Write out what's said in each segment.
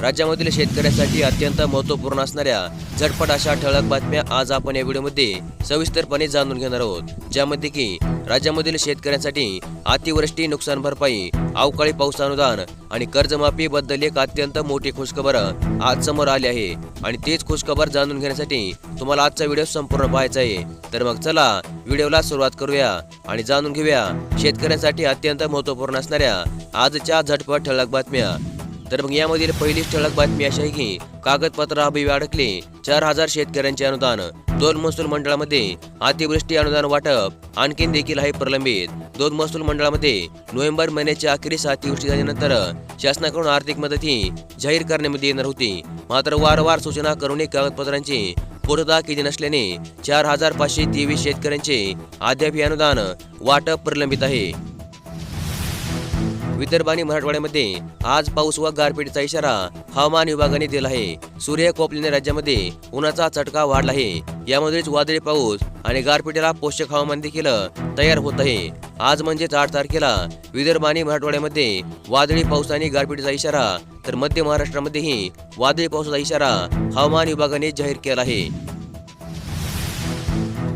राज्यामधील शेतकऱ्यांसाठी अत्यंत महत्त्वपूर्ण असणाऱ्या झटपट अशा ठळक बातम्या आज आपण या व्हिडिओमध्ये सविस्तरपणे जाणून घेणार आहोत. ज्यामध्ये की राज्यामधील शेतकऱ्यांसाठी अतिवृष्टी नुकसान भरपाई अवकाळी पाऊस अनुदान आणि कर्जमाफी बद्दल एक अत्यंत मोठी खुशखबर आज समोर आली आहे. आणि तीच खुशखबर जाणून घेण्यासाठी तुम्हाला आजचा व्हिडिओ संपूर्ण पाहायचा आहे. तर मग चला व्हिडिओला सुरुवात करूया आणि जाणून घेऊया शेतकऱ्यांसाठी अत्यंत महत्त्वपूर्ण असणाऱ्या आजच्या झटपट ठळक बातम्या. तर मग यामधील पहिलीच ठळक बातमी अशी आहे की कागदपत्र अभावी अडकले. चार हजार शेतकऱ्यांचे अनुदान. दोन महसूल मंडळामध्ये अतिवृष्टी अनुदान वाटप आणखीन देखील आहे प्रलंबित. दोन महसूल मंडळामध्ये नोव्हेंबर महिन्याच्या अखेरीस अतिवृष्टी झाल्यानंतर शासनाकडून आर्थिक मदत ही जाहीर करण्यामध्ये येणार होती. मात्र वारंवार सूचना करूनही कागदपत्रांची पूर्तता केली नसल्याने चार हजार पाचशे तेवीस शेतकऱ्यांचे अद्याप अनुदान वाटप प्रलंबित आहे. विदर्भ आणि मराठवाड्यामध्ये आज पाऊस व गारपीटचा इशारा हवामान विभागाने दिला आहे. सूर्य कोपल्याने राज्यामध्ये उन्हाचा चटका वाढला आहे. यामध्येच वादळी पाऊस आणि गारपिटीला पोषक हवामान देखील तयार होत आहे. आज म्हणजेच आठ तारखेला विदर्भ आणि मराठवाड्यामध्ये वादळी पाऊस आणि गारपीटीचा इशारा तर मध्य महाराष्ट्रामध्येही वादळी पावसाचा इशारा हवामान विभागाने जाहीर केला आहे.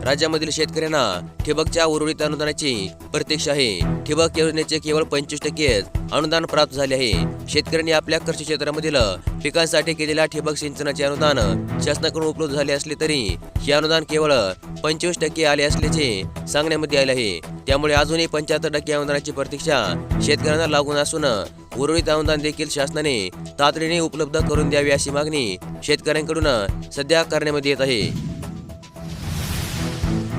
राज्यामधील शेतकऱ्यांना ठिबकच्या उर्वरित अनुदानाची प्रतीक्षा आहे. ठिबक योजनेचे केवळ पंचवीस टक्केच अनुदान प्राप्त झाले आहे. शेतकऱ्यांनी आपल्या कृषी क्षेत्रामधील पिकांसाठी केलेल्या ठिबक सिंचनाचे अनुदान शासनाकडून उपलब्ध झाले असले तरी हे अनुदान केवळ पंचवीस टक्के आले असल्याचे सांगण्यामध्ये आले आहे. त्यामुळे अजूनही पंच्याहत्तर टक्के अनुदानाची प्रतीक्षा शेतकऱ्यांना लागून असून उर्वरित अनुदान देखील शासनाने तातडीने उपलब्ध करून द्यावी अशी मागणी शेतकऱ्यांकडून सध्या करण्यामध्ये येत आहे.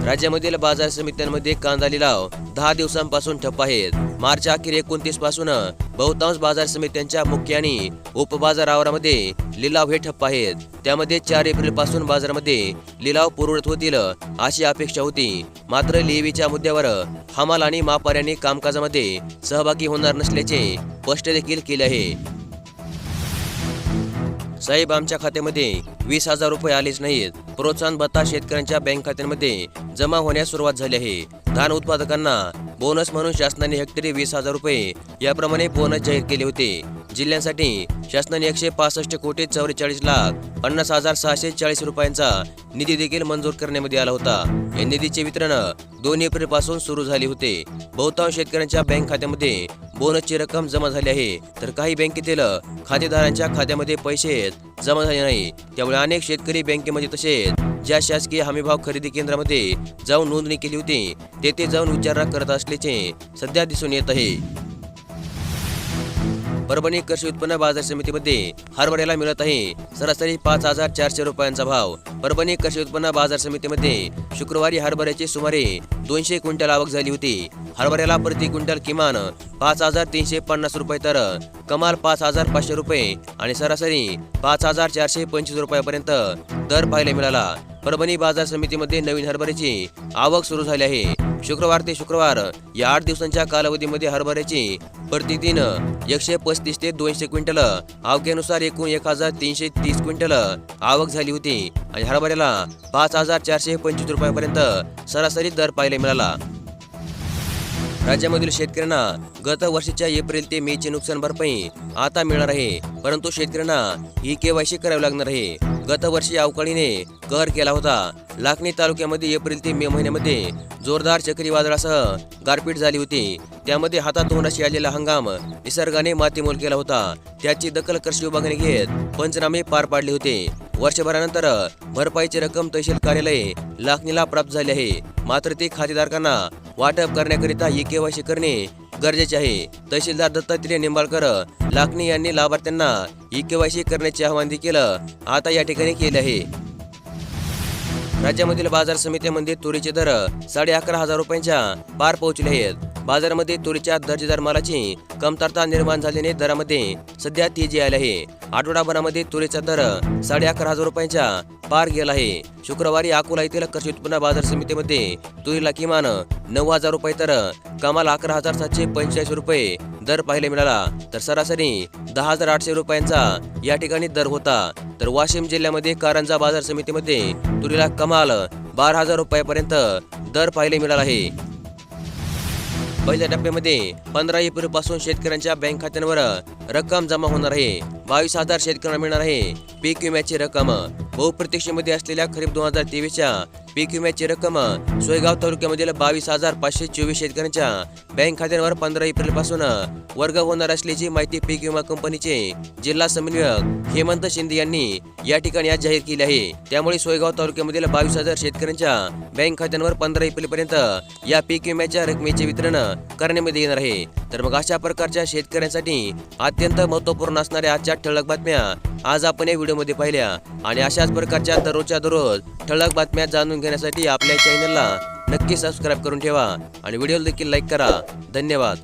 राज्यामधील बाजार समित्यांमध्ये कांदा लिलाव दहा दिवसांपासून ठप्प आहेत. मार्च अखेर एकोणतीसपासून बहुतांश बाजार समित्यांच्या मुख्य आणि उपबाजार आवारामध्ये लिलाव हे ठप्प आहेत. त्यामध्ये चार एप्रिलपासून बाजारामध्ये लिलाव पुरवत होतील अशी अपेक्षा होती. मात्र लेवीच्या मुद्द्यावर हमाल आणि मापाऱ्यांनी कामकाजामध्ये सहभागी होणार नसल्याचे स्पष्ट देखील केले आहे. साहेब आमच्या खात्यामध्ये वीस हजार रुपये आलेच नाहीत. प्रोत्साहन भत्ता शेतकऱ्यांच्या बँक खात्यांमध्ये जमा होण्यास सुरुवात झाली आहे. धान उत्पादकांना बोनस म्हणून शासनाने हेक्टरी वीस हजार रुपये याप्रमाणे बोनस जाहीर केले होते. जिल्ह्यांसाठी शासनाने एकशे पासष्ट कोटी चौवेचाळीस लाख पन्नास हजार सहाशे चाळीस रुपयांचा निधी देखील मंजूर करण्यामध्ये आला होता. या निधीचे वितरण दोन एप्रिलपासून सुरू झाले होते. बहुतांश शेतकऱ्यांच्या बँक खात्यामध्ये बोनसची रक्कम जमा झाली आहे. तर काही बँकेतील खातेदारांच्या खात्यामध्ये पैसे जमा झाले नाही. त्यामुळे अनेक शेतकरी बँकेमध्ये तसेच ज्या शासकीय हमीभाव खरेदी केंद्रामध्ये जाऊन नोंदणी केली होती तेथे जाऊन विचारणा करत असल्याचे सध्या दिसून येत आहे. परभणी कृषी उत्पन्न बाजार समितीमध्ये हरभऱ्याला मिळत आहे. सरासरी पाच हजार चारशे रुपयांचा भाव. परभणी कृषी उत्पन्न बाजार समितीमध्ये शुक्रवारी हरभऱ्याची सुमारे दोनशे क्विंटल आवक झाली होती. हरभऱ्याला प्रति क्विंटल किमान पाच हजार तीनशे पन्नास रुपये तर कमाल पाच हजार पाचशे रुपये आणि सरासरी पाच हजार चारशे पंचवीस रुपयापर्यंत दर पाहायला मिळाला. परभणी बाजार समितीमध्ये नवीन हरभऱ्याची आवक सुरू झाली आहे. शुक्रवार ते शुक्रवार या आठ दिवसांच्या कालावधीमध्ये हरभऱ्याची प्रतिदिन एकशे पस्तीस ते दोनशे क्विंटल आवकेनुसार एकूण एक हजार तीनशे तीस क्विंटल आवक झाली होती आणि हरभऱ्याला पाच हजार चारशे पंचवीस रुपयापर्यंत सरासरी दर पाहायला मिळाला. राज्यामधील शेतकऱ्यांना गत वर्षीच्या एप्रिल ते मे ची नुकसान भरपाई आता मिळणार आहे. परंतु शेतकऱ्यांना ही केवायसी करावी लागणार आहे. गत वर्षी अवकाळीने कर केला होता. लाखणी तालुक्यामध्ये एप्रिल ते मे महिन्यामध्ये जोरदार चक्रीवादळासह गारपीट झाली होती. त्यामध्ये हातात तोंडाशी आलेला हंगाम निसर्गाने मातीमोल केला होता. त्याची दखल कृषी विभागाने घेत पंचनामे पार पाडले होते. वर्षभरानंतर भरपाईची रक्कम तहसील कार्यालय लाखणीला प्राप्त झाली आहे. मात्र ती खातेदारकांना वाटप करण्याकरिता ई केवायसी करणे गरजेचे आहे. तहसीलदार दत्तात्रय निंबाळकर लाखनी यांनी लाभार्थ्यांना ई केवायसी करण्याचे आवाहन देखील आता या ठिकाणी केले आहे. राज्यामधील बाजार समित्यामध्ये तुरीचे दर साडे अकरा हजार रुपयांच्या पार पोहोचले आहेत. बाजारामध्ये तुरीच्या दर्जेदार मालाची कमतरता निर्माण झाल्याने दरामध्ये सध्या तेजी आली आहे. आठवडाभरामध्ये तुरीचा दर साडे अकरा हजार रुपयांच्या पार गेला आहे. शुक्रवारी अकोला येथील कृषी उत्पन्न बाजार समितीमध्ये तुरीला किमान नऊ हजार रुपये तर कमाल अकरा हजार सातशे पंचेचाळीस रुपये दर पाहायला मिळाला. तर सरासरी दहा हजार आठशे रुपयांचा या ठिकाणी दर होता. तर वाशिम जिल्ह्यामध्ये कारंजा बाजार समितीमध्ये तुरीला कमाल बारा हजार रुपयापर्यंत दर पाहायला मिळाला आहे. पहिल्या टप्प्यामध्ये पंधरा एप्रिलपासून शेतकऱ्यांच्या बँक खात्यांवर रक्कम जमा होणार आहे. बावीस हजार शेतकऱ्यांना मिळणार आहे पीक विम्याची रक्कम. बहुप्रतीक्षेमध्ये असलेल्या खरीप दोन हजार तेवीसच्या पीक विम्याची रक्कम सोयगाव तालुक्यामधील बावीस हजार पाचशे चोवीस शेतकऱ्यांच्या बँक खात्यांवर पंधरा एप्रिलपासून वर्ग होणार असल्याची माहिती पीक विमा कंपनीचे जिल्हा समन्वयक हेमंत शिंदे यांनी या ठिकाणी आज जाहीर केली आहे. त्यामुळे सोयगाव तालुक्यामधील बावीस हजार शेतकऱ्यांच्या बँक खात्यांवर पंधरा एप्रिल पर्यंत या पीक विम्याच्या रकमेचे वितरण करण्यामध्ये येणार आहे. तर मग अशा प्रकारच्या शेतकऱ्यांसाठी अत्यंत महत्त्वपूर्ण असणाऱ्या आजच्या ठळक बातम्या आज आपण या व्हिडिओमध्ये पाहिल्या. आणि अशाच प्रकारच्या दररोजच्या दररोज ठळक बातम्या जाणून घेण्यासाठी आपल्या चॅनलला नक्की सबस्क्राईब करून ठेवा आणि व्हिडिओला देखील लाईक करा. धन्यवाद.